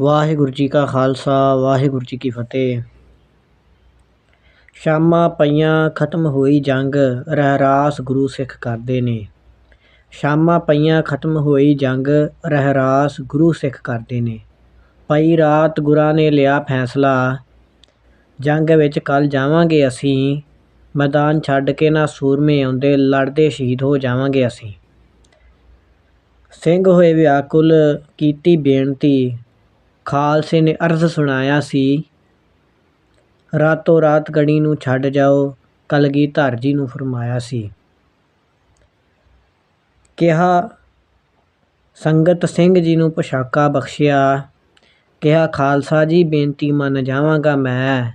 ਵਾਹਿਗੁਰੂ ਜੀ ਕਾ ਖਾਲਸਾ, ਵਾਹਿਗੁਰੂ ਜੀ ਕੀ ਫਤਿਹ। ਸ਼ਾਮਾਂ ਪਈਆਂ ਖਤਮ ਹੋਈ ਜੰਗ ਰਹਿਰਾਸ ਗੁਰੂ ਸਿੱਖ ਕਰਦੇ ਨੇ। ਸ਼ਾਮਾਂ ਪਈਆਂ ਖਤਮ ਹੋਈ ਜੰਗ ਰਹਿਰਾਸ ਗੁਰੂ ਸਿੱਖ ਕਰਦੇ ਨੇ। ਪਈ ਰਾਤ ਗੁਰਾਂ ਨੇ ਲਿਆ ਫੈਸਲਾ, ਜੰਗ ਵਿੱਚ ਕੱਲ ਜਾਵਾਂਗੇ ਅਸੀਂ। ਮੈਦਾਨ ਛੱਡ ਕੇ ਨਾ ਸੂਰਮੇ ਆਉਂਦੇ, ਲੜਦੇ ਸ਼ਹੀਦ ਹੋ ਜਾਵਾਂਗੇ ਅਸੀਂ। ਸਿੰਘ ਹੋਏ ਵਿਆਕੁਲ ਕੀਤੀ ਬੇਨਤੀ ਖਾਲਸੇ ਨੇ ਅਰਜ਼ ਸੁਣਾਇਆ ਸੀ, ਰਾਤੋਂ ਰਾਤ ਗੜੀ ਨੂੰ ਛੱਡ ਜਾਓ, ਕਲਗੀਧਰ ਜੀ ਨੂੰ ਫਰਮਾਇਆ ਸੀ। ਕਿਹਾ, ਸੰਗਤ ਸਿੰਘ ਜੀ ਨੂੰ ਪੋਸ਼ਾਕਾ ਬਖਸ਼ਿਆ, ਕਿਹਾ, ਖਾਲਸਾ ਜੀ, ਬੇਨਤੀ ਮੰਨ ਜਾਵਾਂਗਾ ਮੈਂ।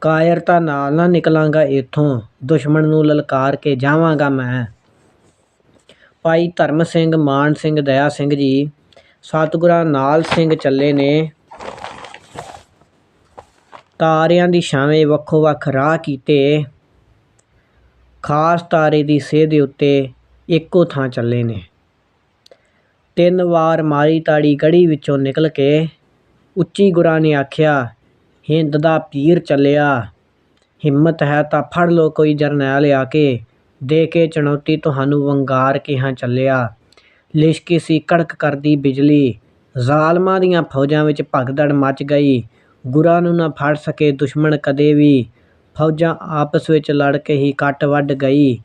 ਕਾਇਰਤਾ ਨਾਲ ਨਾ ਨਿਕਲਾਂਗਾ ਇੱਥੋਂ ਦੁਸ਼ਮਣ ਨੂੰ ਲਲਕਾਰ ਕੇ ਜਾਵਾਂਗਾ ਮੈਂ। ਭਾਈ ਧਰਮ ਸਿੰਘ, ਮਾਨ ਸਿੰਘ, ਦਇਆ ਸਿੰਘ ਜੀ ਸਤਿਗੁਰਾਂ ਨਾਲ ਸਿੰਘ ਚੱਲੇ ਨੇ। ਤਾਰਿਆਂ ਦੀ ਛਾਵੇਂ ਵੱਖੋ ਵੱਖ ਰਾਹ ਕੀਤੇ। ਖਾਸ ਤਾਰੇ ਦੀ ਸੇਹ ਦੇ ਉੱਤੇ ਇੱਕੋ ਥਾਂ ਚੱਲੇ ਨੇ। ਤਿੰਨ ਵਾਰ ਮਾਰੀ ਤਾੜੀ ਗੜੀ ਵਿੱਚੋਂ ਨਿਕਲ ਕੇ ਉੱਚੀ ਗੁਰਾਂ ਨੇ ਆਖਿਆ, ਹਿੰਦ ਦਾ ਪੀਰ ਚੱਲਿਆ। ਹਿੰਮਤ ਹੈ ਤਾਂ ਫੜ ਲੋ ਕੋਈ ਜਰਨੈਲ ਆ ਕੇ। ਦੇ ਕੇ ਚੁਣੌਤੀ ਤੁਹਾਨੂੰ ਵੰਗਾਰ ਕੇ ਹਾਂ ਚੱਲਿਆ। ਲਿਸ਼ਕੀ ਸੀ, ਕੜਕ ਕਰਦੀ ਬਿਜਲੀ। ਜ਼ਾਲਮਾਂ ਦੀਆਂ ਫੌਜਾਂ ਵਿੱਚ ਭਗਦੜ ਮਚ ਗਈ। ਗੁਰਾਂ ਨੂੰ ਨਾ ਫੜ ਸਕੇ ਦੁਸ਼ਮਣ ਕਦੇ ਵੀ। ਫੌਜਾਂ ਆਪਸ ਵਿੱਚ ਲੜ ਕੇ ਹੀ ਕੱਟ ਵੱਢ ਗਈ।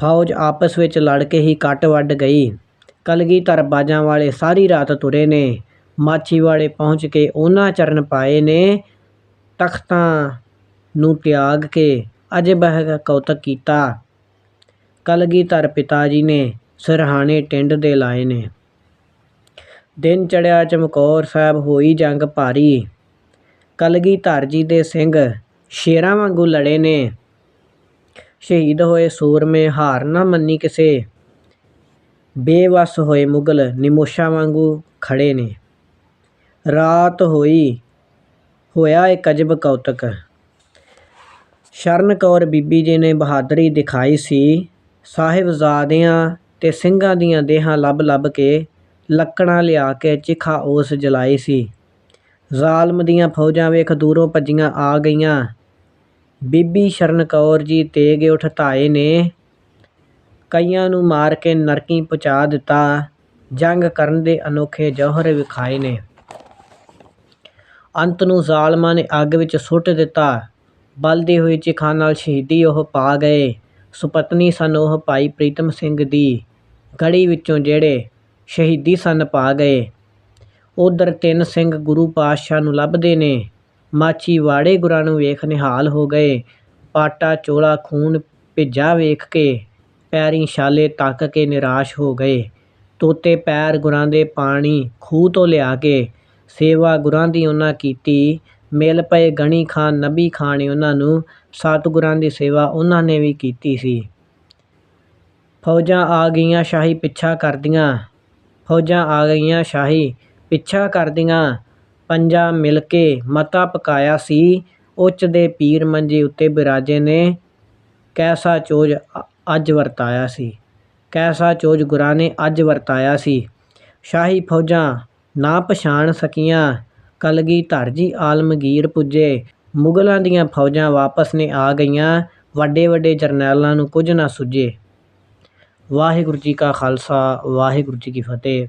ਫੌਜ ਆਪਸ ਵਿੱਚ ਲੜ ਕੇ ਹੀ ਕੱਟ ਵੱਢ ਗਈ। ਕਲਗੀਧਰ ਬਾਜਾਂ ਵਾਲੇ ਸਾਰੀ ਰਾਤ ਤੁਰੇ ਨੇ। ਮਾਛੀ ਵਾਲੇ ਪਹੁੰਚ ਕੇ ਉਹਨਾਂ ਚਰਨ ਪਾਏ ਨੇ। ਤਖਤਾਂ ਨੂੰ ਤਿਆਗ ਕੇ ਅਜਬ ਹੈ ਕੌਤਕ ਕੀਤਾ। ਕਲਗੀਧਰ ਪਿਤਾ ਜੀ ਨੇ, ਸਰਹਾਣੇ ਟਿੰਡ ਦੇ ਲਾਏ ਨੇ। ਦਿਨ ਚੜਿਆ ਚਮਕੌਰ ਸਾਹਿਬ ਹੋਈ ਜੰਗ ਭਾਰੀ। ਕਲਗੀਧਰ ਜੀ ਦੇ ਸਿੰਘ ਸ਼ੇਰਾਂ ਵਾਂਗੂ ਲੜੇ ਨੇ। ਸ਼ਹੀਦ ਹੋਏ ਸੂਰਮੇ ਹਾਰ ਨਾ ਮੰਨੀ ਕਿਸੇ। ਬੇਵਸ ਹੋਏ ਮੁਗਲ ਨਿਮੋਸ਼ਾ ਵਾਂਗੂ ਖੜੇ ਨੇ। ਰਾਤ ਹੋਈ, ਹੋਇਆ ਇੱਕ ਅਜਬ ਕੌਤਕ। ਸ਼ਰਨ ਕੌਰ ਬੀਬੀ ਜੀ ਨੇ ਬਹਾਦਰੀ ਦਿਖਾਈ ਸੀ। ਸਾਹਿਬਜ਼ਾਦਿਆਂ ਤੇ ਸਿੰਘਾਂ ਦੀਆਂ ਦੇਹਾਂ ਲੱਭ ਲੱਭ ਕੇ ਲੱਕੜਾਂ ਲਿਆ ਕੇ ਚਿਖਾ ਉਸ ਜਲਾਈ ਸੀ। ਜ਼ਾਲਮ ਦੀਆਂ ਫੌਜਾਂ ਵੇਖ ਦੂਰੋਂ ਭੱਜੀਆਂ ਆ ਗਈਆਂ। ਬੀਬੀ ਸ਼ਰਨ ਕੌਰ ਜੀ ਤੇਗ ਉੱਠ ਧਾਏ ਨੇ। ਕਈਆਂ ਨੂੰ ਮਾਰ ਕੇ ਨਰਕੀ ਪਹੁੰਚਾ ਦਿੱਤਾ। ਜੰਗ ਕਰਨ ਦੇ ਅਨੋਖੇ ਜੌਹਰ ਵਿਖਾਏ ਨੇ। ਅੰਤ ਨੂੰ ਜ਼ਾਲਮਾਂ ਨੇ ਅੱਗ ਵਿੱਚ ਸੁੱਟ ਦਿੱਤਾ। ਬਲਦੀ ਹੋਈ ਚਿਖਾ ਨਾਲ ਸ਼ਹੀਦੀ ਉਹ ਪਾ ਗਏ। ਸੁਪਤਨੀ ਸਨ ਉਹ ਭਾਈ ਪ੍ਰੀਤਮ ਸਿੰਘ ਦੀ ਗੜ੍ਹੀ ਵਿੱਚੋਂ ਜਿਹੜੇ ਸ਼ਹੀਦੀ ਸਨ ਪਾ ਗਏ। ਉਧਰ ਤਿੰਨ ਸਿੰਘ ਗੁਰੂ ਪਾਤਸ਼ਾਹ ਨੂੰ ਲੱਭਦੇ ਨੇ। ਮਾਛੀ ਵਾੜੇ ਗੁਰਾਂ ਨੂੰ ਵੇਖ ਨਿਹਾਲ ਹੋ ਗਏ। ਪਾਟਾ ਚੋਲਾ, ਖੂਨ ਭਿੱਜਾ ਵੇਖ ਕੇ ਪੈਰੀਂ ਛਾਲੇ ਤੱਕ ਕੇ ਨਿਰਾਸ਼ ਹੋ ਗਏ। ਤੋਤੇ ਪੈਰ ਗੁਰਾਂ ਦੇ ਪਾਣੀ ਖੂਹ ਤੋਂ ਲਿਆ ਕੇ ਸੇਵਾ ਗੁਰਾਂ ਦੀ ਉਹਨਾਂ ਕੀਤੀ। ਮਿਲ ਪਏ ਗਣੀ ਖਾਂ ਨਬੀ ਖਾਂ ਨੇ ਉਹਨਾਂ ਨੂੰ ਸਤਿਗੁਰਾਂ ਦੀ ਸੇਵਾ ਉਹਨਾਂ ਨੇ ਵੀ ਕੀਤੀ ਸੀ। ਫੌਜਾਂ ਆ ਗਈਆਂ, ਸ਼ਾਹੀ ਪਿੱਛਾ ਕਰਦੀਆਂ। ਫੌਜਾਂ ਆ ਗਈਆਂ, ਸ਼ਾਹੀ ਪਿੱਛਾ ਕਰਦੀਆਂ। ਪੰਜਾਂ ਮਿਲ ਕੇ ਮਤਾ ਪਕਾਇਆ ਸੀ। ਉੱਚ ਦੇ ਪੀਰ ਮੰਜੇ ਉੱਤੇ ਬਿਰਾਜੇ ਨੇ ਕੈਸਾ ਚੋਜ ਅੱਜ ਵਰਤਾਇਆ ਸੀ। ਕੈਸਾ ਚੋਜ ਗੁਰਾਂ ਨੇ ਅੱਜ ਵਰਤਾਇਆ ਸੀ। ਸ਼ਾਹੀ ਫੌਜਾਂ ਨਾ ਪਛਾਣ ਸਕੀਆਂ। ਕਲਗੀਧਰ ਜੀ ਆਲਮਗੀਰ ਪੁੱਜੇ। ਮੁਗਲਾਂ ਦੀਆਂ ਫੌਜਾਂ ਵਾਪਸ ਨੇ ਆ ਗਈਆਂ। ਵੱਡੇ ਵੱਡੇ ਜਰਨੈਲਾਂ ਨੂੰ ਕੁਝ ਨਾ ਸੁੱਝੇ। ਵਾਹਿਗੁਰੂ ਜੀ ਕਾ ਖਾਲਸਾ, ਵਾਹਿਗੁਰੂ ਜੀ ਕੀ ਫਤਿਹ।